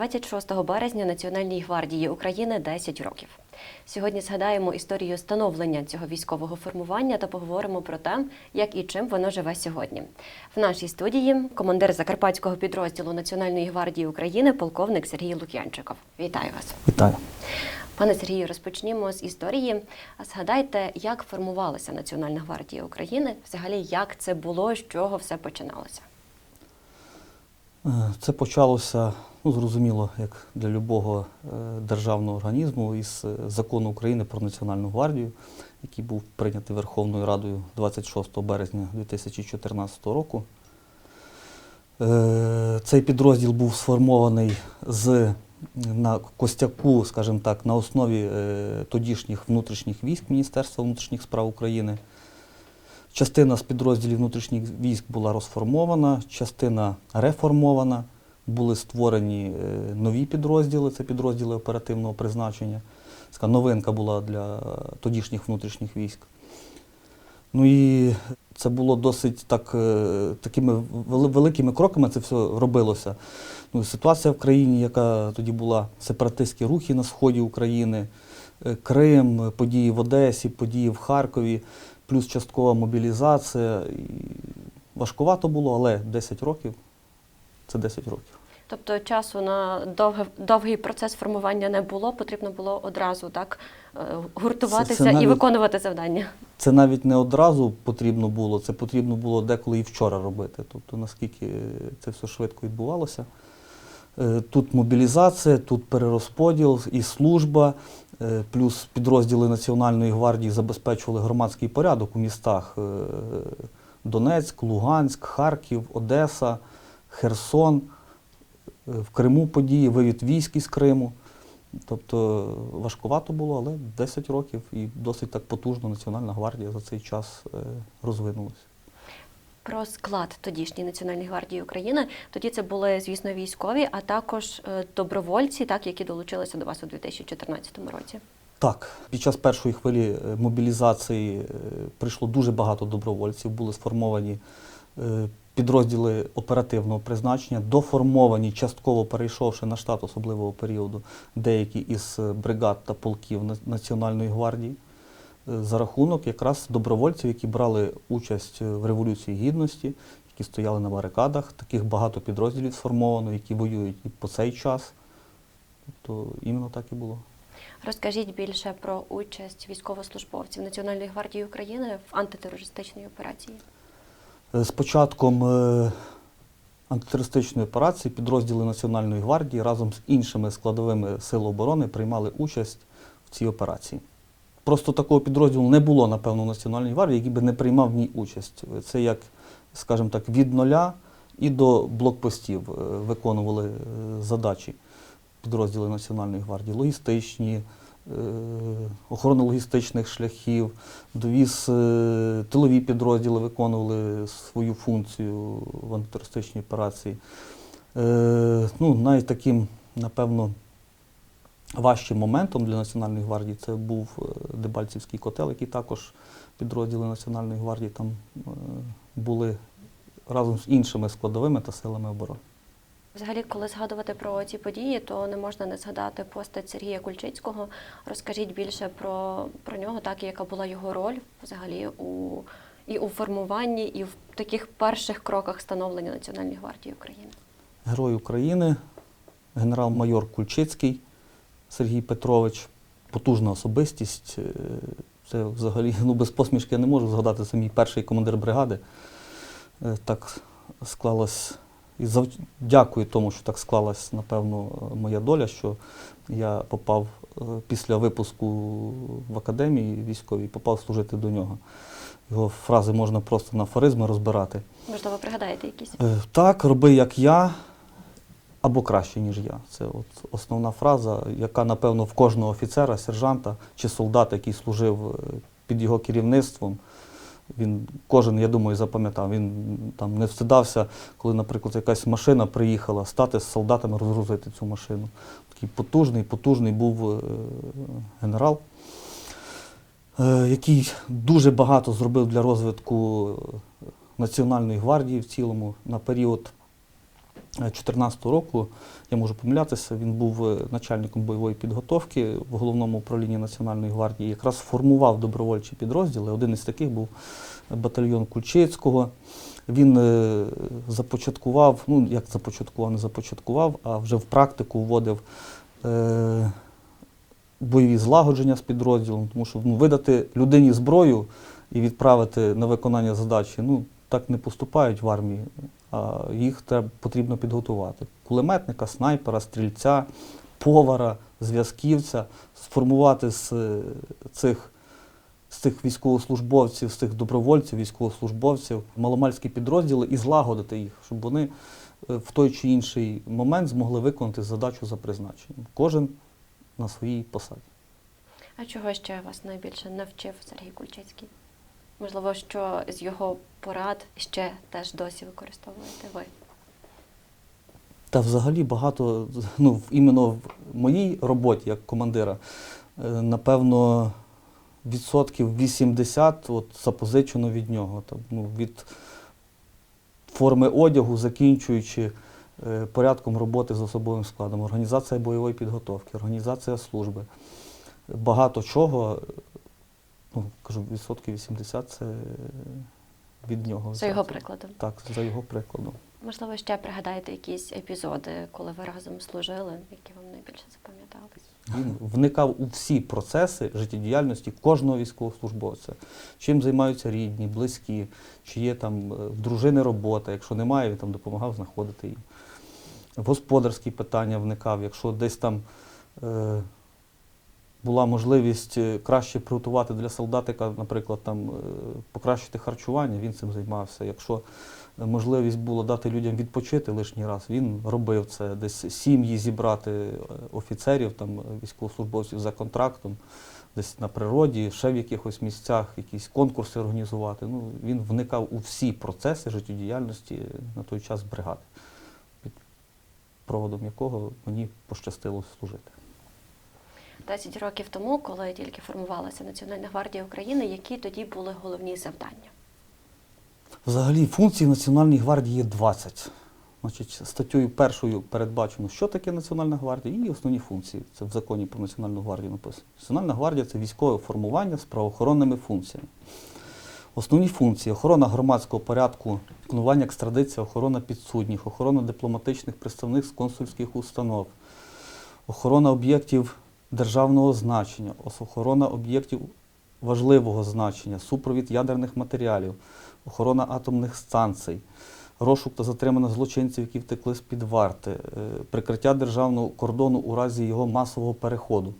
26 березня Національній гвардії України 10 років. Сьогодні згадаємо історію становлення цього військового формування та поговоримо про те, як і чим воно живе сьогодні. В нашій студії командир закарпатського підрозділу Національної гвардії України, полковник Сергій Лук'янчиков. Вітаю вас, Вітаю. пане Сергію. Розпочнімо з історії. А Згадайте, як формувалася Національна гвардія України, взагалі як це було, з чого все починалося. Е, Це почалося, ну зрозуміло, як для любого е, державного організму із е, закону України про Національну гвардію, який був прийнятий Верховною Радою 26 березня 2014 року. Е, Цей підрозділ був сформований з на костяку, скажімо так, на основі тодішніх внутрішніх військ Міністерства внутрішніх справ України. Частина з підрозділів внутрішніх військ була розформована, частина реформована. Були створені е, нові підрозділи, це підрозділи оперативного призначення. Така новинка була для тодішніх внутрішніх військ. Ну і це було досить так, е, такими великими кроками це все робилося. Ну, ситуація в країні, яка тоді була, сепаратистські рухи на сході України, е, Крим, події в Одесі, події в Харкові, плюс часткова мобілізація. Важкувато було, але 10 років це 10 років. Тобто часу на довгий, довгий процес формування не було, потрібно було одразу так е, гуртуватися Це- це навіть- і виконувати завдання. Це навіть не одразу потрібно було, це потрібно було деколи і вчора робити. Тобто наскільки це все швидко відбувалося. Е, Тут мобілізація, тут перерозподіл і служба, е, плюс підрозділи Національної гвардії забезпечували громадський порядок у містах Донецьк, Луганськ, Харків, Одеса, Херсон. Е, В Криму події, вивід військ із Криму. Тобто важкувато було, але 10 років і досить так потужно Національна гвардія за цей час е, розвинулася. Про склад тодішньої Національної гвардії України. Тоді це були, звісно, військові, а також е, добровольці, так, які долучилися до вас у 2014 році. Так, під час першої хвилі мобілізації прийшло дуже багато добровольців, були сформовані підрозділи оперативного призначення, доформовані, частково перейшовши на штат особливого періоду, деякі із е, бригад та полків На- Національної гвардії е, за рахунок якраз добровольців, які брали участь е, в Революції Гідності, які стояли на барикадах. Таких багато підрозділів сформовано, які воюють і по цей час. Тобто іменно так і було. Розкажіть більше про участь військовослужбовців Національної гвардії України в антитерористичній операції. Е, З початком е, антитерористичної операції підрозділи Національної гвардії разом з іншими складовими сил оборони приймали участь в цій операції. Просто такого підрозділу не було, напевно, в Національній гвардії, який би не приймав в ній участь. Це як, скажімо так, від нуля і до блокпостів е, виконували задачі підрозділи Національної гвардії, логістичні, е, охорона логістичних шляхів, довіз е, тилові підрозділи виконували свою функцію в антитерористичній операції. Е, Ну, навіть таким, напевно, важчим моментом для Національної гвардії це був Дебальцівський котел, який також підрозділи Національної гвардії там були разом з іншими складовими та силами оборони. Взагалі, коли згадувати про ці події, то не можна не згадати постать Сергія Кульчицького. Розкажіть більше про, про нього, так і яка була його роль взагалі у і у формуванні, і в таких перших кроках становлення Національної гвардії України. Герой України, генерал-майор Кульчицький Сергій Петрович, потужна особистість. Е, Це взагалі ну, без посмішки я не можу згадати. Це мій перший командир бригади. Е, Так склалось. І зав... дякую тому, що так склалась, напевно, моя доля, що я попав е, після випуску в академії військовій, попав служити до нього. Його фрази можна просто на афоризми розбирати. Можливо, пригадаєте якісь? Е, Так, роби як я або краще, ніж я. Це от основна фраза, яка, напевно, в кожного офіцера, сержанта чи солдата, який служив е, під його керівництвом, він кожен, я думаю, запам'ятав. Він там не встидався, коли, наприклад, якась машина приїхала, стати з солдатами розгрузити цю машину. Такий потужний, потужний був е, генерал, е, який дуже багато зробив для розвитку е, Національної гвардії в цілому на період 2014 року, я можу помилятися, він був е, начальником бойової підготовки в головному управлінні Національної гвардії, якраз формував добровольчі підрозділи. Один із таких був батальйон Кульчицького. Він е, започаткував, ну як започаткував, не започаткував, а вже в практику вводив е, бойові злагодження з підрозділом, тому що ну, видати людині зброю і відправити на виконання задачі, ну так не поступають в армії, їх потрібно підготувати. Кулеметника, снайпера, стрільця, повара, зв'язківця, сформувати з е, цих, з цих військовослужбовців, з цих добровольців, військовослужбовців, маломальські підрозділи і злагодити їх, щоб вони е, в той чи інший момент змогли виконати задачу за призначенням. Кожен на своїй посаді. А чого ще вас найбільше навчив Сергій Кульчицький? Можливо, що з його порад ще теж досі використовуєте ви? Та взагалі багато, ну, іменно в моїй роботі як командира, е, напевно, відсотків 80 от, запозичено від нього. Там, ну, від форми одягу, закінчуючи е, порядком роботи з особовим складом, організація бойової підготовки, організація служби. Багато чого, е, ну, кажу, відсотків 80 це від нього. За його прикладом. Так, за його прикладом. Можливо, ще пригадаєте якісь епізоди, коли ви разом служили, які вам найбільше запам'ятались? Він вникав у всі процеси життєдіяльності кожного військовослужбовця. Чим займаються рідні, близькі, чи є там е, в дружини робота. Якщо немає, він там допомагав знаходити її. В господарські питання вникав. Якщо десь там е, була можливість е, краще приготувати для солдатика, наприклад, там, е, покращити харчування, він цим займався. Якщо е, можливість було дати людям відпочити лишній раз, він робив це, десь сім'ї зібрати офіцерів, там, військовослужбовців за контрактом, десь на природі, ще в якихось місцях якісь конкурси організувати. Ну, він вникав у всі процеси життєдіяльності на той час бригади, під проводом якого мені пощастило служити. 10 років тому, коли тільки формувалася Національна гвардія України, які тоді були головні завдання? Взагалі функцій Національної гвардії є 20. Значить, статтею першою передбачено, що таке Національна гвардія, і основні функції. Це в законі про Національну гвардію написано. Національна гвардія це військове формування з правоохоронними функціями. Основні функції охорона громадського порядку, піклування екстрадиція, охорона підсудніх, охорона дипломатичних представництв консульських установ, охорона об'єктів державного значення, охорона об'єктів важливого значення, супровід ядерних матеріалів, охорона атомних станцій, розшук та затримання злочинців, які втекли з-під варти, е, прикриття державного кордону у разі його масового переходу,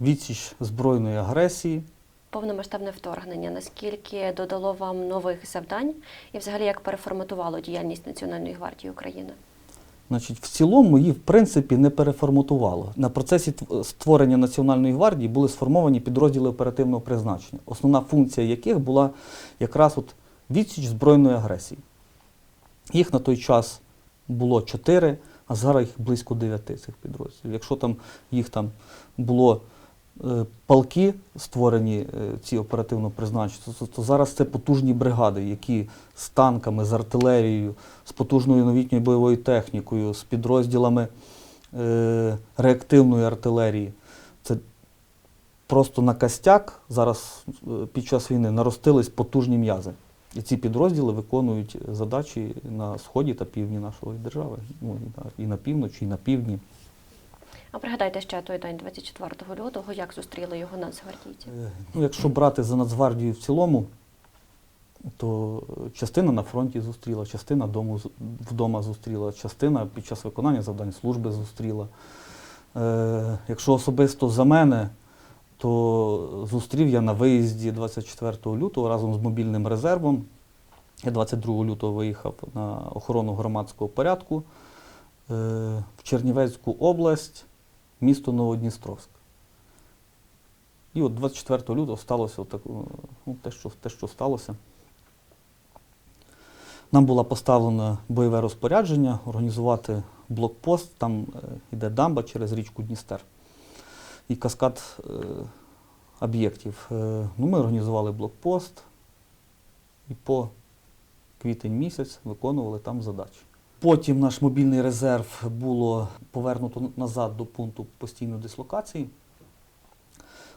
відсіч збройної агресії, Повномасштабне вторгнення. Наскільки додало вам нових завдань? І взагалі як переформатувало діяльність Національної гвардії України? Значить, в цілому її в принципі не переформатувало. На процесі тв- створення Національної гвардії були сформовані підрозділи оперативного призначення, основна функція яких була якраз от відсіч збройної агресії. Їх на той час було чотири, а зараз їх близько дев'яти цих підрозділів. Якщо там їх там було е, полки створені е, ці оперативно призначені, то, то зараз це потужні бригади, які з танками, з артилерією, з потужною новітньою бойовою технікою, з підрозділами е, реактивної артилерії. Це просто на костяк зараз е, під час війни наростились потужні м'язи. І ці підрозділи виконують задачі на сході та півдні нашої держави. Ну, і на півночі, і на півдні. А пригадайте ще той день, 24 лютого, як зустріли його нацгвардійці? Е, Ну, якщо брати за Нацгвардію в цілому, то частина на фронті зустріла, частина дому, вдома зустріла, частина під час виконання завдань служби зустріла. Е, якщо особисто за мене, то зустрів я на виїзді 24 лютого разом з мобільним резервом. Я 22 лютого виїхав на охорону громадського порядку е, в Чернівецьку область, місто Новодністровськ. І от 24 лютого сталося отак, ну, те, що, те, що сталося. Нам було поставлено бойове розпорядження організувати блокпост, там е, йде дамба через річку Дністер і каскад е, об'єктів. Е, ну, ми організували блокпост і по квітень місяць виконували там задачі. Потім наш мобільний резерв було повернуто назад до пункту постійної дислокації.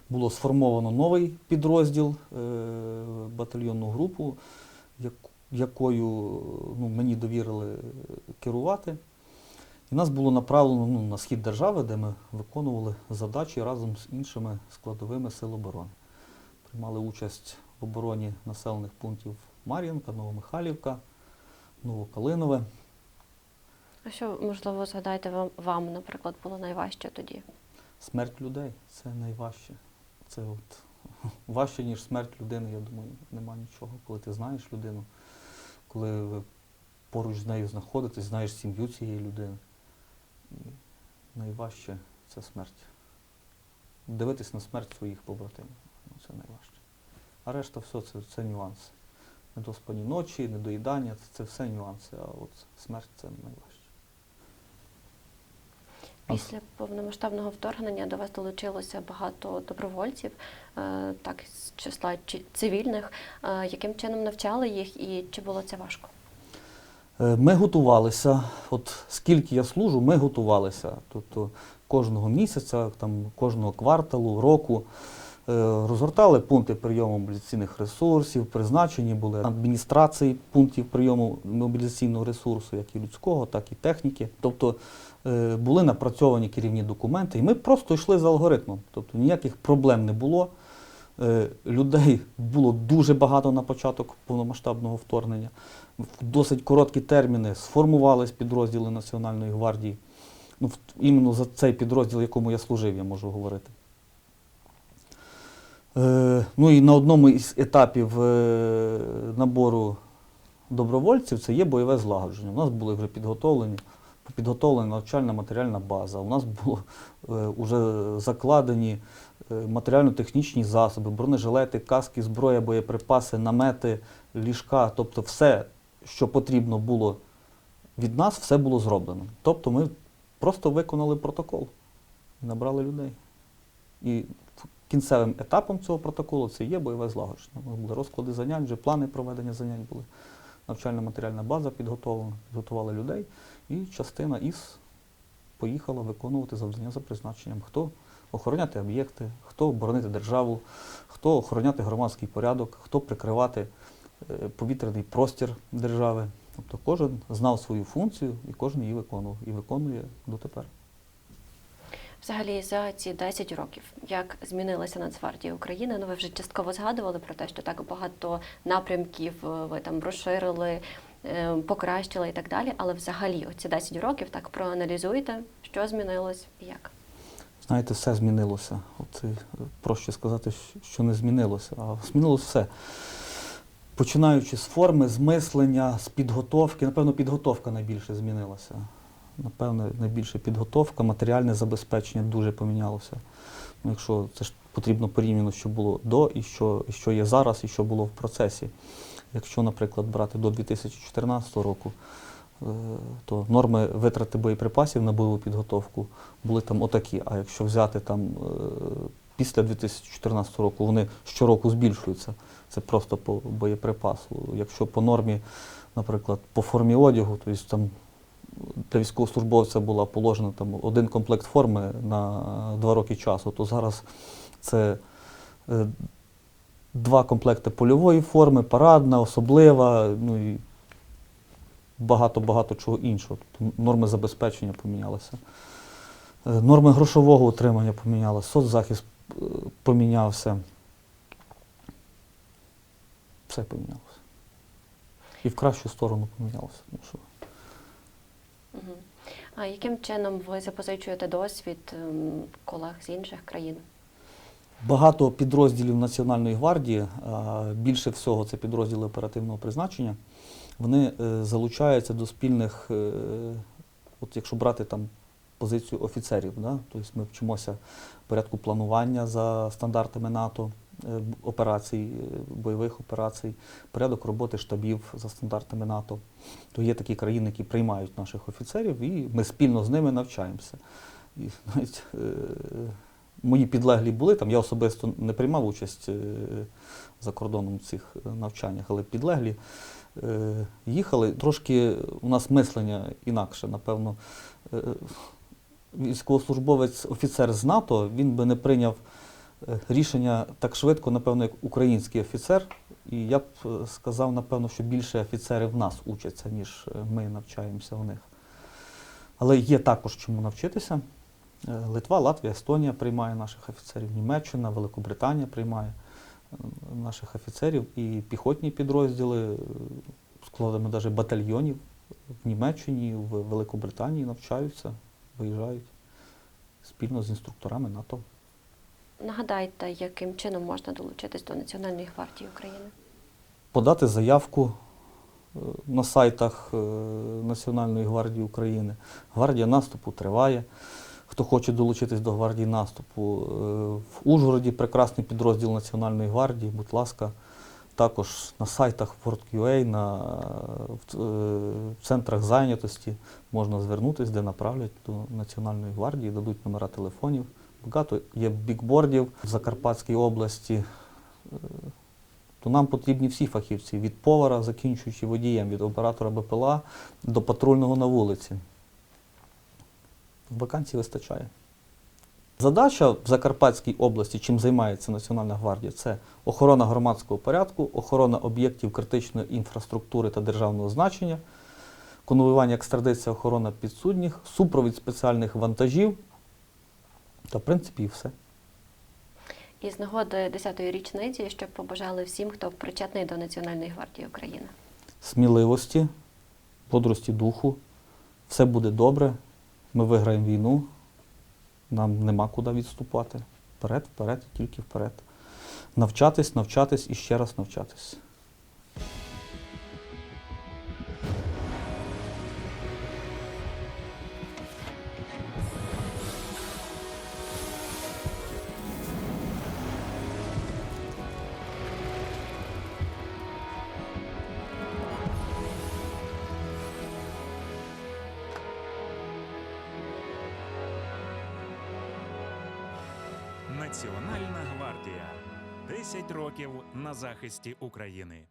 Було сформовано новий підрозділ, е, батальйонну групу, якою ну, мені довірили керувати. І нас було направлено ну, на схід держави, де ми виконували задачі разом з іншими складовими сил оборони. Приймали участь в обороні населених пунктів Мар'їнка, Новомихайлівка, Новокалинове. А що, можливо, згадайте вам, вам, наприклад, було найважче тоді? Смерть людей це найважче. Це от важче, ніж смерть людини, я думаю, нема нічого. Коли ти знаєш людину, коли ви поруч з нею знаходитесь, знаєш сім'ю цієї людини. Найважче це смерть. Дивитись на смерть своїх побратимів. Ну, це найважче. А решта все це, це нюанси. Недоспані ночі, недоїдання це все нюанси, а от смерть це найважче. Після повномасштабного вторгнення до вас долучилося багато добровольців, е, так з числа чи- цивільних. Е, Яким чином навчали їх і чи було це важко? Е, Ми готувалися, от скільки я служу, ми готувалися. Тобто кожного місяця, там, кожного кварталу, року розгортали пункти прийому мобілізаційних ресурсів, призначені були адміністрації пунктів прийому мобілізаційного ресурсу, як і людського, так і техніки. Тобто е, були напрацьовані керівні документи, і ми просто йшли за алгоритмом. Тобто ніяких проблем не було. Е, Людей було дуже багато на початок повномасштабного вторгнення. В досить короткі терміни сформувались підрозділи Національної гвардії. Ну, іменно за цей підрозділ, якому я служив, я можу говорити. Е, ну і на одному із етапів е, набору добровольців це є бойове злагодження. У нас були вже підготовлені, підготовлена навчальна матеріальна база. У нас було вже закладені е, матеріально-технічні засоби, бронежилети, каски, зброя, боєприпаси, намети, ліжка. Тобто все, що потрібно було від нас, все було зроблено. Тобто ми просто виконали протокол і набрали людей. І кінцевим етапом цього протоколу це є бойове злагодження. Були розклади занять, вже плани проведення занять були. Навчальна матеріальна база підготовлена, підготували людей, і частина із поїхала виконувати завдання за призначенням. Хто охороняти об'єкти, хто боронити державу, хто охороняти громадський порядок, хто прикривати е, повітряний простір держави. Тобто кожен знав свою функцію і кожен її виконував і виконує дотепер. Взагалі, за ці 10 років, як змінилася Нацгвардія України? Ну, ви вже частково згадували про те, що так багато напрямків е, ви там розширили, е, покращили і так далі. Але взагалі, оці 10 років так проаналізуйте, що змінилось і як. Знаєте, все змінилося. От, е, проще сказати, що не змінилося, а змінилося все. Починаючи з форми, з мислення, з підготовки, напевно, підготовка найбільше змінилася. Напевно, найбільше підготовка, матеріальне забезпечення дуже помінялося. Ну, якщо це ж потрібно порівняно, що було до і що, і що є зараз, і що було в процесі. Якщо, наприклад, брати до 2014 року, е, то норми витрати боєприпасів на бойову підготовку були там отакі. А якщо взяти там е, після 2014 року, вони щороку збільшуються. Це просто по боєприпасу. Якщо по нормі, наприклад, по формі одягу, то там для військовослужбовця була положена там один комплект форми на два роки часу, то зараз це е, два комплекти польової форми, парадна, особлива, ну і багато-багато чого іншого. Тобто норми забезпечення помінялися. Е, Норми грошового утримання помінялися, соцзахист е, помінявся. Все помінялося. І в кращу сторону помінялося. А яким чином ви запозичуєте досвід ем, колег з інших країн? Багато підрозділів Національної гвардії, більше всього це підрозділи оперативного призначення, вони е, залучаються до спільних, е, от якщо брати там позицію офіцерів, да? тобто ми вчимося порядку планування за стандартами НАТО, операцій, е, бойових операцій, порядок роботи штабів за стандартами НАТО. То є такі країни, які приймають наших офіцерів, і ми спільно з ними навчаємося. І навіть е, мої підлеглі були там. Я особисто не приймав участь е, за кордоном в цих е, навчаннях, але підлеглі е, їхали. Трошки у нас мислення інакше, напевно. Е, Військовослужбовець, офіцер з НАТО, він би не прийняв е, рішення так швидко, напевно, як український офіцер. І я б е, сказав, напевно, що більше офіцери в нас учаться, ніж е, ми навчаємося у них. Але є також чому навчитися. Е, Литва, Латвія, Естонія приймає наших офіцерів, Німеччина, Великобританія приймає е, наших офіцерів і піхотні підрозділи е, складами навіть батальйонів в Німеччині, в Великобританії навчаються, виїжджають спільно з інструкторами НАТО. Нагадайте, яким чином можна долучитись до Національної гвардії України? подати заявку е, на сайтах е, Національної гвардії України. Гвардія наступу триває. Хто хоче долучитись до гвардії наступу, е, в Ужгороді прекрасний підрозділ Національної гвардії, будь ласка, також на сайтах WordQA, на в центрах зайнятості можна звернутися, де направлять до Національної гвардії, дадуть номера телефонів. Багато є бікбордів в Закарпатській області. Е, то нам потрібні всі фахівці від повара, закінчуючи водієм, від оператора БПЛА до патрульного на вулиці. Вакансій вистачає. Задача в Закарпатській області, чим займається Національна гвардія, це охорона громадського порядку, охорона об'єктів критичної інфраструктури та державного значення, конвоювання екстрадиція, охорона підсудніх, супровід спеціальних вантажів та, в принципі, і все. І з нагоди 10-ї річниці, щоб побажали всім, хто причетний до Національної гвардії України. сміливості, бодрості духу. Все буде добре. Ми виграємо війну. Нам нема куди відступати. Вперед, вперед, тільки вперед. Навчатись, навчатись і ще раз навчатись. Національна гвардія 10 років на захисті України.